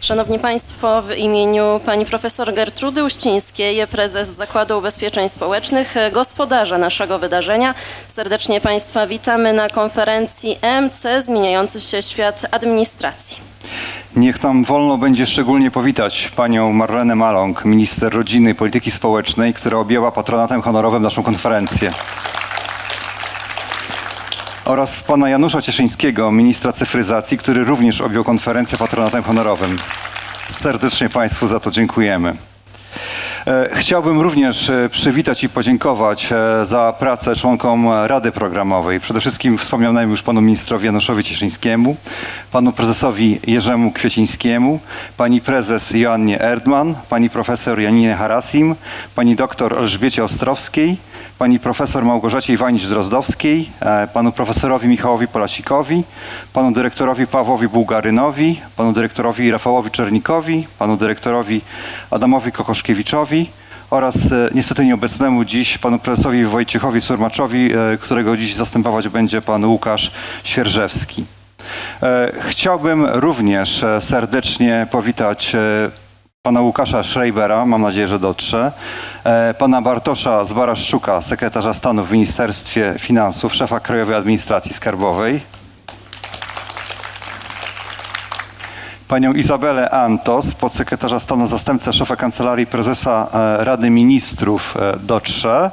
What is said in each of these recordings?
Szanowni Państwo, w imieniu pani profesor Gertrudy Uścińskiej, prezes Zakładu Ubezpieczeń Społecznych, gospodarza naszego wydarzenia, serdecznie Państwa witamy na konferencji EMC Zmieniający się świat administracji. Niech nam wolno będzie szczególnie powitać panią Marlenę Maląg, minister rodziny i polityki społecznej, która objęła patronatem honorowym naszą konferencję. Oraz pana Janusza Cieszyńskiego, ministra cyfryzacji, który również objął konferencję patronatem honorowym. Serdecznie państwu za to dziękujemy. E, Chciałbym również e, przywitać i podziękować e, za pracę członkom Rady Programowej. Przede wszystkim wspomnianemu już panu ministrowi Januszowi Cieszyńskiemu, panu prezesowi Jerzemu Kwiecińskiemu, pani prezes Joannie Erdman, pani profesor Janinie Harasim, pani doktor Elżbiecie Ostrowskiej, pani profesor Małgorzacie Iwanicz-Drozdowskiej, e, panu profesorowi Michałowi Polasikowi, panu dyrektorowi Pawłowi Bułgarynowi, panu dyrektorowi Rafałowi Czernikowi, panu dyrektorowi Adamowi Kokoszkiewiczowi oraz e, niestety nieobecnemu dziś panu prezesowi Wojciechowi Surmaczowi, e, którego dziś zastępować będzie pan Łukasz Świerżewski. Chciałbym również serdecznie powitać pana Łukasza Schreibera, mam nadzieję, że dotrze, e, pana Bartosza Zbaraszczuka, sekretarza stanu w Ministerstwie Finansów, szefa Krajowej Administracji Skarbowej, panią Izabelę Antos, podsekretarza stanu, zastępcę szefa Kancelarii Prezesa e, Rady Ministrów e, dotrze,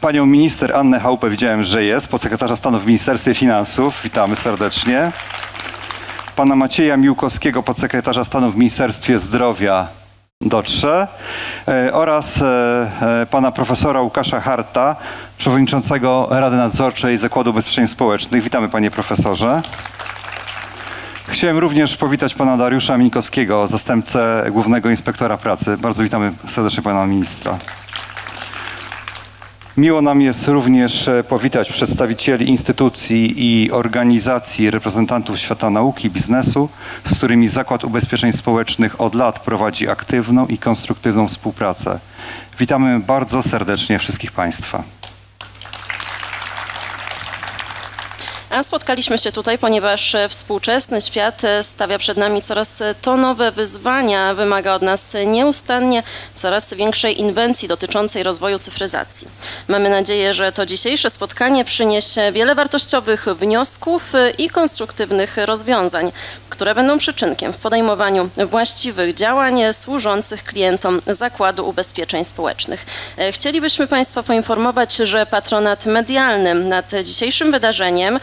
panią minister Annę Chałupę widziałem, że jest, podsekretarza stanu w Ministerstwie Finansów, witamy serdecznie, pana Macieja Miłkowskiego, podsekretarza stanu w Ministerstwie Zdrowia dotrze e, oraz e, e, pana profesora Łukasza Harta, przewodniczącego Rady Nadzorczej Zakładu Ubezpieczeń Społecznych. Witamy panie profesorze. Chciałem również powitać pana Dariusza Minkowskiego, zastępcę głównego inspektora pracy. Bardzo witamy serdecznie pana ministra. Miło nam jest również e, powitać przedstawicieli instytucji i organizacji, reprezentantów świata nauki biznesu, z którymi Zakład Ubezpieczeń Społecznych od lat prowadzi aktywną i konstruktywną współpracę. Witamy bardzo serdecznie wszystkich Państwa. A spotkaliśmy się tutaj, ponieważ e, współczesny świat e, stawia przed nami coraz e, to nowe wyzwania, wymaga od nas nieustannie coraz większej inwencji dotyczącej rozwoju cyfryzacji. Mamy nadzieję, że to dzisiejsze spotkanie przyniesie wiele wartościowych wniosków i konstruktywnych rozwiązań, które będą przyczynkiem w podejmowaniu właściwych działań służących klientom Zakładu Ubezpieczeń Społecznych. Chcielibyśmy Państwa poinformować, że patronat medialny nad dzisiejszym wydarzeniem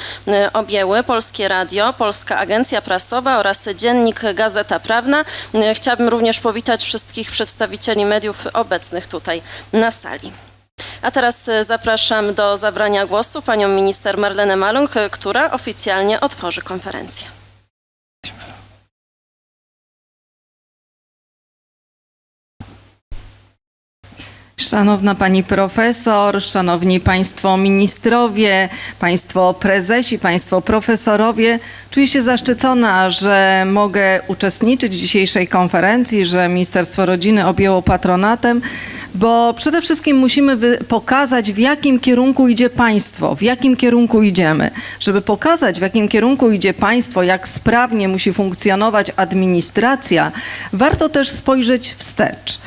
objęły Polskie Radio, Polska Agencja Prasowa oraz dziennik Gazeta Prawna. E, Chciałabym również powitać wszystkich przedstawicieli mediów obecnych tutaj na sali. A teraz e, zapraszam do zabrania głosu panią minister Marlenę Maląg, która oficjalnie otworzy konferencję. Szanowna Pani Profesor, Szanowni Państwo Ministrowie, Państwo Prezesi, Państwo Profesorowie, czuję się zaszczycona, że mogę uczestniczyć w dzisiejszej konferencji, że Ministerstwo Rodziny objęło patronatem, bo przede wszystkim musimy pokazać, w jakim kierunku idzie państwo, w jakim kierunku idziemy. Żeby pokazać, w jakim kierunku idzie państwo, jak sprawnie musi funkcjonować administracja, warto też spojrzeć wstecz.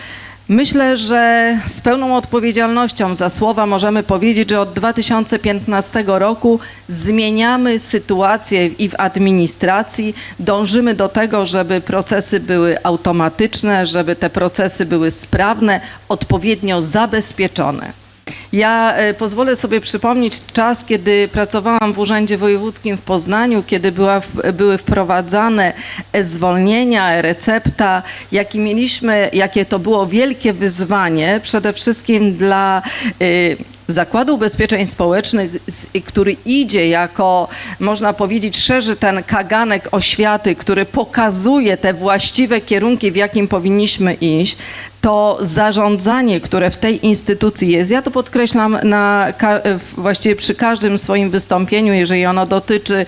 Myślę, że z pełną odpowiedzialnością za słowa możemy powiedzieć, że od 2015 roku zmieniamy sytuację i w administracji. Dążymy do tego, żeby procesy były automatyczne, żeby te procesy były sprawne, odpowiednio zabezpieczone. Ja e, pozwolę sobie przypomnieć czas, kiedy pracowałam w Urzędzie Wojewódzkim w Poznaniu, kiedy była, były wprowadzane zwolnienia, recepta, jaki mieliśmy, jakie to było wielkie wyzwanie, przede wszystkim dla y, Zakładu Ubezpieczeń Społecznych, który idzie jako, można powiedzieć, szerzy ten kaganek oświaty, który pokazuje te właściwe kierunki, w jakim powinniśmy iść. To zarządzanie, które w tej instytucji jest, ja to podkreślam na, właściwie przy każdym swoim wystąpieniu, jeżeli ono dotyczy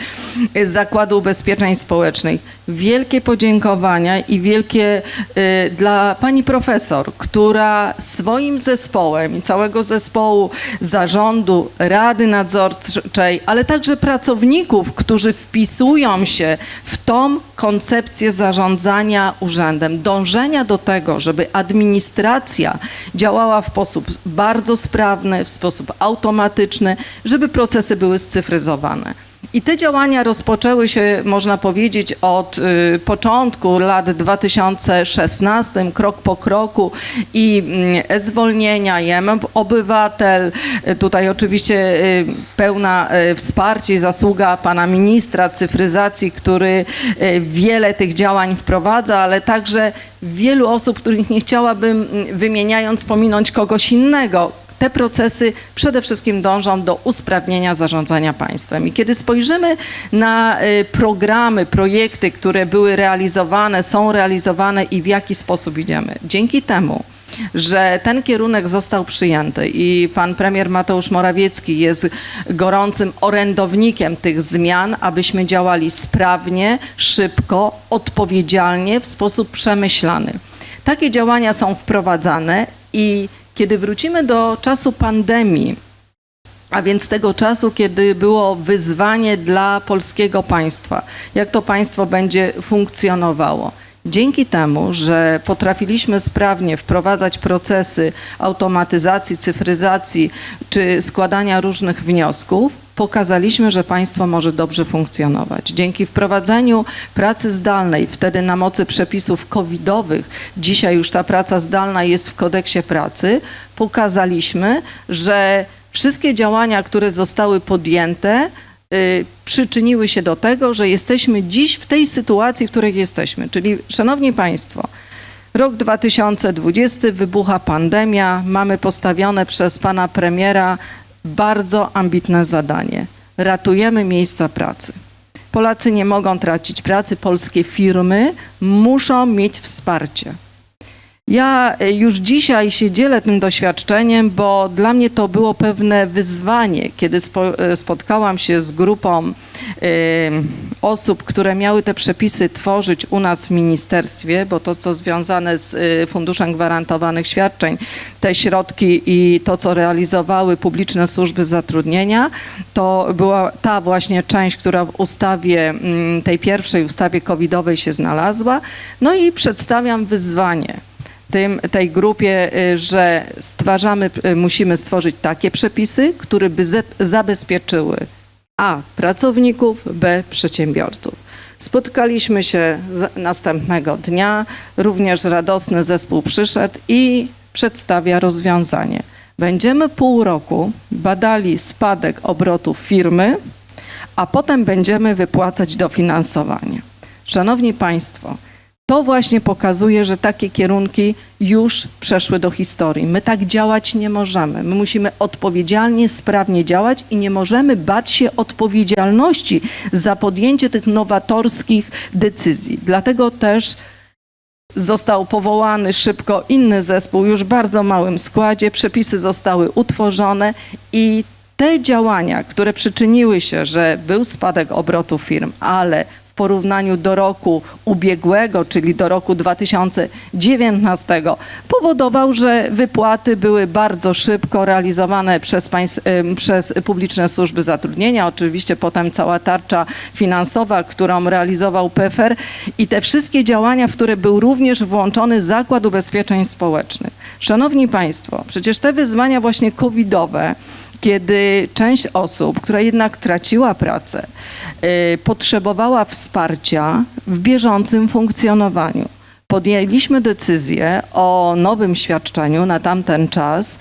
Zakładu Ubezpieczeń Społecznych. Wielkie podziękowania i wielkie y, dla pani profesor, która swoim zespołem i całego zespołu zarządu, rady nadzorczej, ale także pracowników, którzy wpisują się w tą koncepcję zarządzania urzędem, dążenia do tego, żeby administracja działała w sposób bardzo sprawny, w sposób automatyczny, żeby procesy były scyfryzowane. I te działania rozpoczęły się, można powiedzieć, od y, początku lat 2016, krok po kroku i mm, e-zwolnienia, i obywatel. Y, Tutaj oczywiście y, pełna wsparcie i zasługa pana ministra cyfryzacji, który wiele tych działań wprowadza, ale także wielu osób, których nie chciałabym wymieniając pominąć kogoś innego, te procesy przede wszystkim dążą do usprawnienia zarządzania państwem. I kiedy spojrzymy na y, programy, projekty, które były realizowane, są realizowane i w jaki sposób idziemy, dzięki temu, że ten kierunek został przyjęty i pan premier Mateusz Morawiecki jest gorącym orędownikiem tych zmian, abyśmy działali sprawnie, szybko, odpowiedzialnie, w sposób przemyślany. Takie działania są wprowadzane i kiedy wrócimy do czasu pandemii, a więc tego czasu, kiedy było wyzwanie dla polskiego państwa, jak to państwo będzie funkcjonowało. Dzięki temu, że potrafiliśmy sprawnie wprowadzać procesy automatyzacji, cyfryzacji czy składania różnych wniosków, pokazaliśmy, że państwo może dobrze funkcjonować. Dzięki wprowadzeniu pracy zdalnej, wtedy na mocy przepisów covidowych, dzisiaj już ta praca zdalna jest w kodeksie pracy, pokazaliśmy, że wszystkie działania, które zostały podjęte, przyczyniły się do tego, że jesteśmy dziś w tej sytuacji, w której jesteśmy. Czyli, szanowni państwo, Rok 2020, wybucha pandemia, mamy postawione przez pana premiera bardzo ambitne zadanie. Ratujemy miejsca pracy. Polacy nie mogą tracić pracy, polskie firmy muszą mieć wsparcie. Ja y, już dzisiaj się dzielę tym doświadczeniem, bo dla mnie to było pewne wyzwanie, kiedy spo, y, spotkałam się z grupą y, osób, które miały te przepisy tworzyć u nas w ministerstwie, bo to, co związane z Funduszem Gwarantowanych Świadczeń, te środki i to, co realizowały publiczne służby zatrudnienia, to była ta właśnie część, która w ustawie, mm, tej pierwszej ustawie covidowej się znalazła. No i przedstawiam wyzwanie tym, tej grupie, y, że stwarzamy, y, musimy stworzyć takie przepisy, które by zabezpieczyły a. pracowników, b. przedsiębiorców. Spotkaliśmy się następnego dnia, również radosny zespół przyszedł i przedstawia rozwiązanie. Będziemy pół roku badali spadek obrotów firmy, a potem będziemy wypłacać dofinansowanie. Szanowni Państwo, to właśnie pokazuje, że takie kierunki już przeszły do historii. My tak działać nie możemy. My musimy odpowiedzialnie, sprawnie działać i nie możemy bać się odpowiedzialności za podjęcie tych nowatorskich decyzji. Dlatego też został powołany szybko inny zespół, już w bardzo małym składzie. Przepisy zostały utworzone i te działania, które przyczyniły się, że był spadek obrotów firm, ale porównaniu do roku ubiegłego, czyli do roku 2019, powodował, że wypłaty były bardzo szybko realizowane przez, państw, przez publiczne służby zatrudnienia. Oczywiście potem cała tarcza finansowa, którą realizował PFR i te wszystkie działania, w które był również włączony Zakład Ubezpieczeń Społecznych. Szanowni Państwo, przecież te wyzwania właśnie covidowe, kiedy część osób, która jednak traciła pracę, y, potrzebowała wsparcia w bieżącym funkcjonowaniu. Podjęliśmy decyzję o nowym świadczeniu na tamten czas,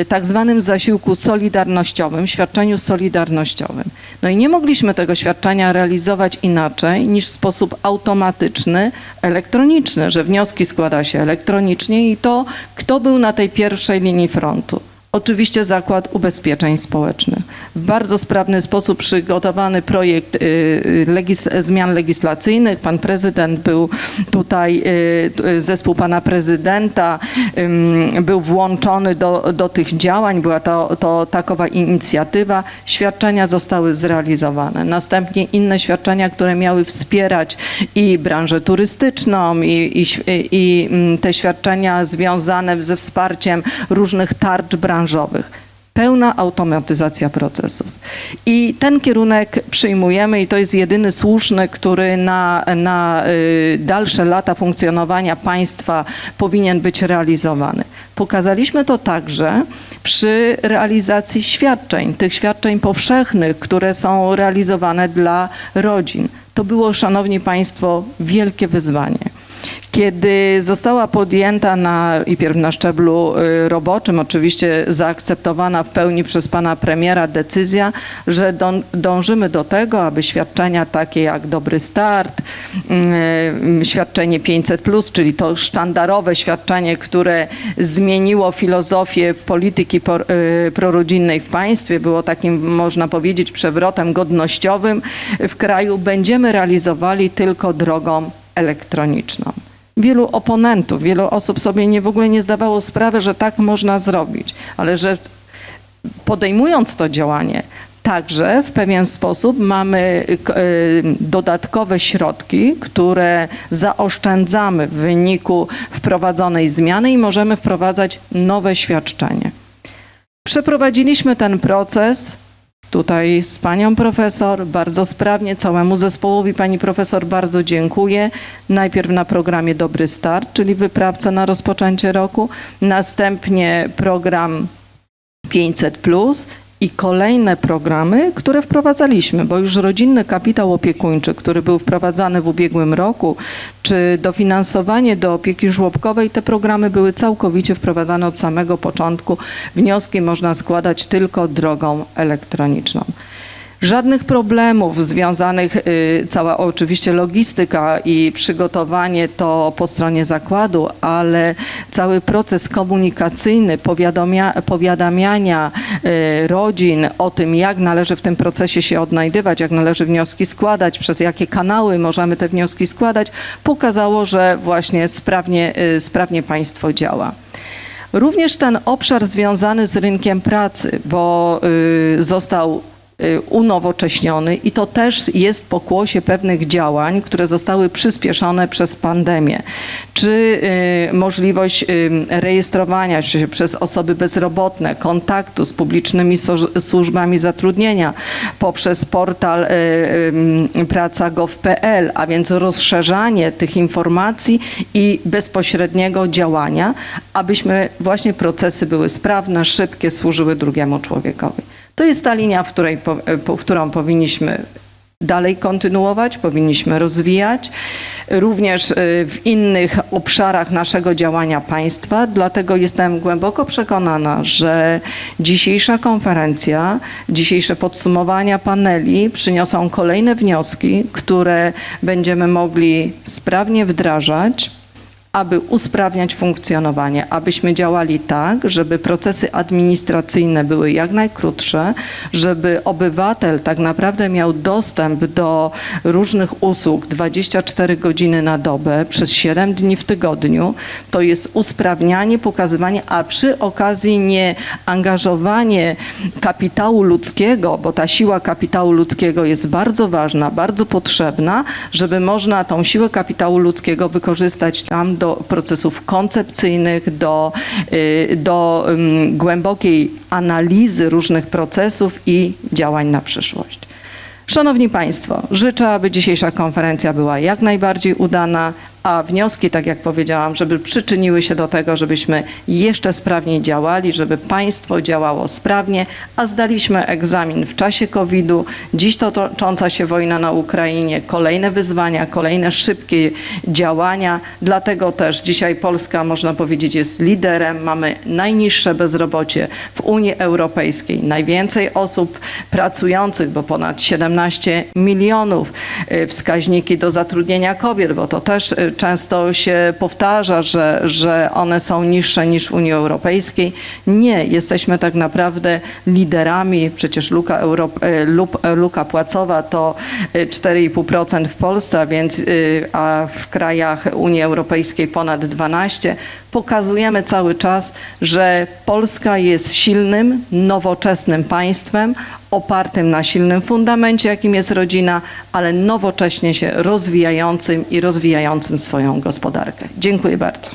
y, tak zwanym zasiłku solidarnościowym, świadczeniu solidarnościowym. No i nie mogliśmy tego świadczenia realizować inaczej niż w sposób automatyczny, elektroniczny, że wnioski składa się elektronicznie i to, kto był na tej pierwszej linii frontu Oczywiście Zakład Ubezpieczeń Społecznych. W bardzo sprawny sposób przygotowany projekt y, y, legis zmian legislacyjnych. Pan prezydent był tutaj, y, zespół pana prezydenta był włączony do, do tych działań. Była to, to takowa inicjatywa. Świadczenia zostały zrealizowane. Następnie inne świadczenia, które miały wspierać i branżę turystyczną, i, i, i, mm, te świadczenia związane ze wsparciem różnych tarcz branżowych. Pełna automatyzacja procesów. I ten kierunek przyjmujemy i to jest jedyny słuszny, który na, na y, dalsze lata funkcjonowania państwa powinien być realizowany. Pokazaliśmy to także przy realizacji świadczeń, tych świadczeń powszechnych, które są realizowane dla rodzin. To było, szanowni państwo, wielkie wyzwanie. Kiedy została podjęta na, i pierw na szczeblu y, roboczym, oczywiście zaakceptowana w pełni przez pana premiera decyzja, że dą, dążymy do tego, aby świadczenia takie jak Dobry Start, y, świadczenie 500, czyli to sztandarowe świadczenie, które zmieniło filozofię polityki y, prorodzinnej w państwie, było takim, można powiedzieć, przewrotem godnościowym w kraju, będziemy realizowali tylko drogą elektroniczną. Wielu oponentów, wielu osób sobie nie, w ogóle nie zdawało sprawy, że tak można zrobić, ale że podejmując to działanie, także w pewien sposób mamy k- y, dodatkowe środki, które zaoszczędzamy w wyniku wprowadzonej zmiany i możemy wprowadzać nowe świadczenie. Przeprowadziliśmy ten proces tutaj z panią profesor, bardzo sprawnie, całemu zespołowi. Pani profesor bardzo dziękuję. Najpierw na programie Dobry Start, czyli wyprawce na rozpoczęcie roku, następnie program 500 plus i kolejne programy, które wprowadzaliśmy, bo już rodzinny kapitał opiekuńczy, który był wprowadzany w ubiegłym roku, czy dofinansowanie do opieki żłobkowej, te programy były całkowicie wprowadzane od samego początku. Wnioski można składać tylko drogą elektroniczną. Żadnych problemów związanych, y, cała oczywiście logistyka i przygotowanie to po stronie zakładu, ale cały proces komunikacyjny, powiadomia, powiadamiania y, rodzin o tym, jak należy w tym procesie się odnajdywać, jak należy wnioski składać, przez jakie kanały możemy te wnioski składać, pokazało, że właśnie sprawnie, y, sprawnie państwo działa. Również ten obszar związany z rynkiem pracy, bo został unowocześniony i to też jest pokłosie pewnych działań, które zostały przyspieszone przez pandemię. Czy y, możliwość y, rejestrowania się przez osoby bezrobotne, kontaktu z publicznymi służbami zatrudnienia poprzez portal y, y, praca.gov.pl, a więc rozszerzanie tych informacji i bezpośredniego działania, abyśmy właśnie procesy były sprawne, szybkie, służyły drugiemu człowiekowi. To jest ta linia, w której, po, po, którą powinniśmy dalej kontynuować, powinniśmy rozwijać, również y, w innych obszarach naszego działania państwa. Dlatego jestem głęboko przekonana, że dzisiejsza konferencja, dzisiejsze podsumowania paneli przyniosą kolejne wnioski, które będziemy mogli sprawnie wdrażać aby usprawniać funkcjonowanie, abyśmy działali tak, żeby procesy administracyjne były jak najkrótsze, żeby obywatel tak naprawdę miał dostęp do różnych usług 24 godziny na dobę przez 7 dni w tygodniu. To jest usprawnianie, pokazywanie, a przy okazji nie angażowanie kapitału ludzkiego, bo ta siła kapitału ludzkiego jest bardzo ważna, bardzo potrzebna, żeby można tą siłę kapitału ludzkiego wykorzystać tam do procesów koncepcyjnych, do, y, do głębokiej analizy różnych procesów i działań na przyszłość. Szanowni Państwo, życzę, aby dzisiejsza konferencja była jak najbardziej udana, a wnioski, tak jak powiedziałam, żeby przyczyniły się do tego, żebyśmy jeszcze sprawniej działali, żeby państwo działało sprawnie, a zdaliśmy egzamin w czasie COVID-u, dziś to tocząca się wojna na Ukrainie, kolejne wyzwania, kolejne szybkie działania, dlatego też dzisiaj Polska, można powiedzieć, jest liderem, mamy najniższe bezrobocie w Unii Europejskiej, najwięcej osób pracujących, bo ponad 17 milionów, y, wskaźniki do zatrudnienia kobiet, bo to też y, często się powtarza, że, że one są niższe niż w Unii Europejskiej. Nie, jesteśmy tak naprawdę liderami. Przecież luka, euro, e, e, luka płacowa to e, 4,5% w Polsce, a więc e, a w krajach Unii Europejskiej ponad 12%. Pokazujemy cały czas, że Polska jest silnym, nowoczesnym państwem, opartym na silnym fundamencie, jakim jest rodzina, ale nowocześnie się rozwijającym i rozwijającym swoją gospodarkę. Dziękuję bardzo.